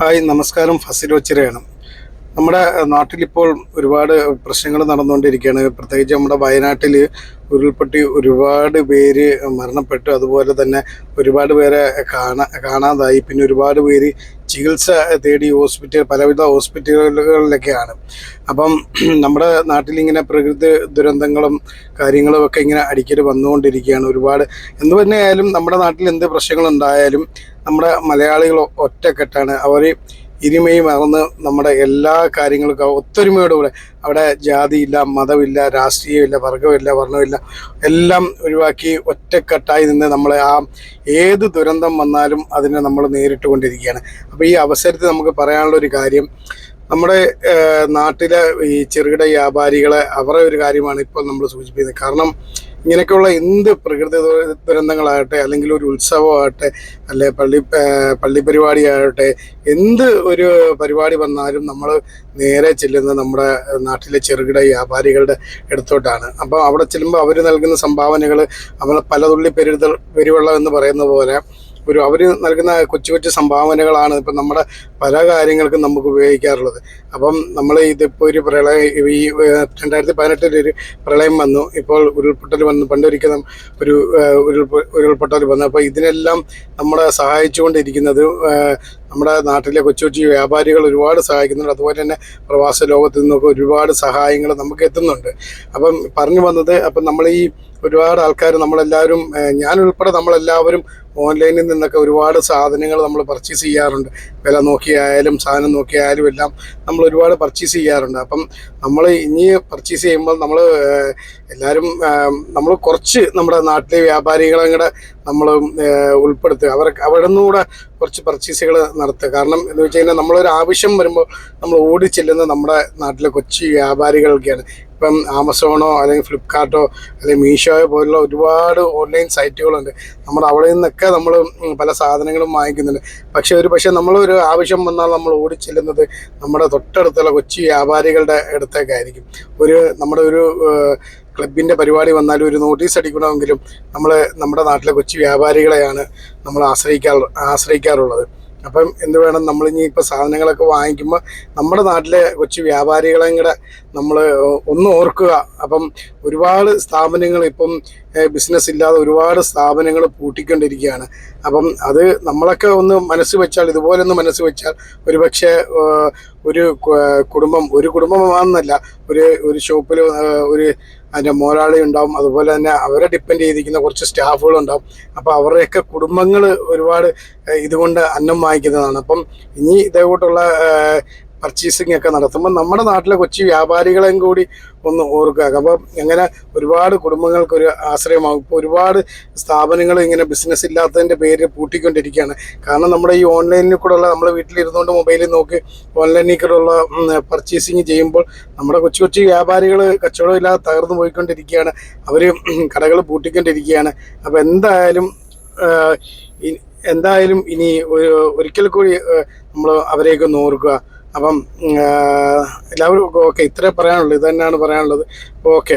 Hi നമസ്കാരം. ഫസിൽ ഒച്ചിറയാണ്. നമ്മുടെ നാട്ടിലിപ്പോൾ ഒരുപാട് പ്രശ്നങ്ങൾ നടന്നുകൊണ്ടിരിക്കുകയാണ്. പ്രത്യേകിച്ച് നമ്മുടെ വയനാട്ടിൽ ഉരുൾപൊട്ടി ഒരുപാട് പേര് മരണപ്പെട്ടു. അതുപോലെ തന്നെ ഒരുപാട് പേരെ കാണാ കാണാതായി. പിന്നെ ഒരുപാട് പേര് ചികിത്സ തേടി ഹോസ്പിറ്റൽ പലവിധ ഹോസ്പിറ്റലുകളിലൊക്കെയാണ്. അപ്പം നമ്മുടെ നാട്ടിലിങ്ങനെ പ്രകൃതി ദുരന്തങ്ങളും കാര്യങ്ങളും ഒക്കെ ഇങ്ങനെ അടിക്കടി വന്നുകൊണ്ടിരിക്കുകയാണ് ഒരുപാട്. എന്ത് തന്നെയായാലും നമ്മുടെ നാട്ടിൽ എന്ത് പ്രശ്നങ്ങളുണ്ടായാലും നമ്മുടെ മലയാളികൾ ഒറ്റക്കെട്ടാണ്. അവർ ഇരുമയും മറന്ന് നമ്മുടെ എല്ലാ കാര്യങ്ങൾക്കും ഒത്തൊരുമയോടുകൂടെ അവിടെ ജാതിയില്ല മതമില്ല രാഷ്ട്രീയമില്ല വർഗമില്ല വർണമില്ല എല്ലാം ഒഴിവാക്കി ഒറ്റക്കെട്ടായി നിന്ന് നമ്മളെ ആ ഏത് ദുരന്തം വന്നാലും അതിനെ നമ്മൾ നേരിട്ട് കൊണ്ടിരിക്കുകയാണ് അപ്പോൾ ഈ അവസരത്തിൽ നമുക്ക് പറയാനുള്ള ഒരു കാര്യം നമ്മുടെ നാട്ടിലെ ഈ ചെറുകിട വ്യാപാരികളെ അവരുടെ ഒരു കാര്യമാണ് ഇപ്പോൾ നമ്മൾ സൂചിപ്പിക്കുന്നത്. കാരണം ഇങ്ങനെയൊക്കെയുള്ള എന്ത് പ്രകൃതി ദുരന്തങ്ങളാകട്ടെ അല്ലെങ്കിൽ ഒരു ഉത്സവമാകട്ടെ അല്ലെ പള്ളി പള്ളി പരിപാടി ആകട്ടെ എന്ത് ഒരു പരിപാടി വന്നാലും നമ്മൾ നേരെ ചെല്ലുന്നത് നമ്മുടെ നാട്ടിലെ ചെറുകിട വ്യാപാരികളുടെ അടുത്തോട്ടാണ്. അപ്പോൾ അവിടെ ചെല്ലുമ്പോൾ അവർ നൽകുന്ന സംഭാവനകൾ നമ്മൾ പലതുള്ളി പെരുതൽ പെരുവെള്ളം എന്ന് പറയുന്ന പോലെ ഒരു അവർ നൽകുന്ന കൊച്ചു കൊച്ചു സംഭാവനകളാണ് ഇപ്പം നമ്മുടെ പല കാര്യങ്ങൾക്കും നമുക്ക് ഉപയോഗിക്കാറുള്ളത്. അപ്പം നമ്മൾ ഇതിപ്പോൾ ഒരു പ്രളയം ഈ രണ്ടായിരത്തി പതിനെട്ടിൽ ഒരു പ്രളയം വന്നു. ഇപ്പോൾ ഉരുൾപൊട്ടൽ വന്നു. പണ്ടൊരിക്കലും ഒരു ഉരുൾപൊ ഉരുൾപൊട്ടൽ വന്നു. അപ്പോൾ ഇതിനെല്ലാം നമ്മളെ സഹായിച്ചുകൊണ്ടിരിക്കുന്നത് നമ്മുടെ നാട്ടിലെ കൊച്ചു കൊച്ചു വ്യാപാരികൾ ഒരുപാട് സഹായിക്കുന്നുണ്ട്. അതുപോലെ തന്നെ പ്രവാസ ലോകത്തു നിന്നൊക്കെ ഒരുപാട് സഹായങ്ങൾ നമുക്ക് എത്തുന്നുണ്ട്. അപ്പം പറഞ്ഞു വന്നത് അപ്പം നമ്മൾ ഈ ഒരുപാട് ആൾക്കാർ നമ്മളെല്ലാവരും ഞാനുൾപ്പെടെ നമ്മളെല്ലാവരും ഓൺലൈനിൽ നിന്നൊക്കെ ഒരുപാട് സാധനങ്ങൾ നമ്മൾ പർച്ചേസ് ചെയ്യാറുണ്ട്. വില നോക്കിയായാലും സാധനം നോക്കിയായാലും എല്ലാം നമ്മൾ ഒരുപാട് പർച്ചേസ് ചെയ്യാറുണ്ട്. അപ്പം നമ്മൾ ഇനി പർച്ചേസ് ചെയ്യുമ്പോൾ നമ്മൾ എല്ലാവരും നമ്മൾ കുറച്ച് നമ്മുടെ നാട്ടിലെ വ്യാപാരികളെ കൂടെ നമ്മൾ ഉൾപ്പെടുത്തുക. അവർ അവിടെ നിന്നുകൂടെ കുറച്ച് പർച്ചേസുകൾ നടത്തുക. കാരണം എന്ന് വെച്ച് കഴിഞ്ഞാൽ നമ്മളൊരു ആവശ്യം വരുമ്പോൾ നമ്മൾ ഓടി ചെല്ലുന്നത് നമ്മുടെ നാട്ടിലെ കൊച്ചു വ്യാപാരികൾക്കാണ്. ഇപ്പം ആമസോണോ അല്ലെങ്കിൽ ഫ്ലിപ്കാർട്ടോ അല്ലെങ്കിൽ മീഷോയോ പോലുള്ള ഒരുപാട് ഓൺലൈൻ സൈറ്റുകളുണ്ട് നമ്മൾ അവിടെ നിന്നൊക്കെ നമ്മൾ പല സാധനങ്ങളും വാങ്ങിക്കുന്നുണ്ട്. പക്ഷേ ഒരു പക്ഷേ നമ്മളൊരു ആവശ്യം വന്നാൽ നമ്മൾ ഓടി ചെല്ലുന്നത് നമ്മുടെ തൊട്ടടുത്തുള്ള കൊച്ചു വ്യാപാരികളുടെ അടുത്തേക്കായിരിക്കും. ഒരു നമ്മുടെ ഒരു ക്ലബിന്റെ പരിപാടി വന്നാലും ഒരു നോട്ടീസ് അടിക്കണമെങ്കിലും നമ്മൾ നമ്മുടെ നാട്ടിലെ കൊച്ചു വ്യാപാരികളെയാണ് നമ്മൾ ആശ്രയിക്കാറ് ആശ്രയിക്കാറുള്ളത്. അപ്പം എന്ത് വേണം നമ്മളിനി ഇപ്പോൾ സാധനങ്ങളൊക്കെ വാങ്ങിക്കുമ്പോൾ നമ്മുടെ നാട്ടിലെ കൊച്ചു വ്യാപാരികളെയും കൂടെ നമ്മൾ ഒന്ന് ഓർക്കുക. അപ്പം ഒരുപാട് സ്ഥാപനങ്ങൾ ഇപ്പം ബിസിനസ് ഇല്ലാതെ ഒരുപാട് സ്ഥാപനങ്ങൾ പൂട്ടിക്കൊണ്ടിരിക്കുകയാണ്. അപ്പം അത് നമ്മളൊക്കെ ഒന്ന് മനസ്സ് വെച്ചാൽ ഇതുപോലെ ഒന്ന് മനസ്സ് വെച്ചാൽ ഒരുപക്ഷെ ഒരു കുടുംബം ഒരു കുടുംബമാണെന്നല്ല ഒരു ഒരു ഷോപ്പിൽ ഒരു അതിന്റെ മോരാളി ഉണ്ടാവും. അതുപോലെ തന്നെ അവരെ ഡിപ്പെൻഡ് ചെയ്തിരിക്കുന്ന കുറച്ച് സ്റ്റാഫുകളുണ്ടാവും അപ്പോൾ അവരുടെയൊക്കെ കുടുംബങ്ങൾ ഒരുപാട് ഇതുകൊണ്ട് അന്നം വാങ്ങിക്കുന്നതാണ്. അപ്പം ഇനി ഇതേകൂട്ടുള്ള പർച്ചേസിംഗ് ഒക്കെ നടത്തുമ്പോൾ നമ്മുടെ നാട്ടിലെ കൊച്ചു വ്യാപാരികളെയും കൂടി ഒന്ന് ഓർക്കുക. അപ്പം അങ്ങനെ ഒരുപാട് കുടുംബങ്ങൾക്കൊരു ആശ്രയമാകും ഇപ്പോൾ ഒരുപാട് സ്ഥാപനങ്ങൾ ഇങ്ങനെ ബിസിനസ് ഇല്ലാത്തതിന്റെ പേര് പൂട്ടിക്കൊണ്ടിരിക്കുകയാണ്. കാരണം നമ്മുടെ ഈ ഓൺലൈനിൽ കൂടെയുള്ള നമ്മൾ വീട്ടിലിരുന്നുകൊണ്ട് മൊബൈലിൽ നോക്കി ഓൺലൈനിൽ കൂടെയുള്ള പർച്ചേസിങ് ചെയ്യുമ്പോൾ നമ്മുടെ കൊച്ചു കൊച്ചു വ്യാപാരികൾ കച്ചവടമില്ലാതെ തകർന്നു പോയിക്കൊണ്ടിരിക്കുകയാണ്. അവർ കടകൾ പൂട്ടിക്കൊണ്ടിരിക്കുകയാണ്. അപ്പോൾ എന്തായാലും എന്തായാലും ഇനി ഒരു ഒരിക്കൽ കൂടി നമ്മൾ അവരെയൊക്കെ ഒന്ന് ഓർക്കുക. അപ്പം എല്ലാവരും ഓക്കെ ഇത്രേ പറയാനുള്ളൂ. ഇത് തന്നെയാണ് പറയാനുള്ളത്. ഓക്കെ.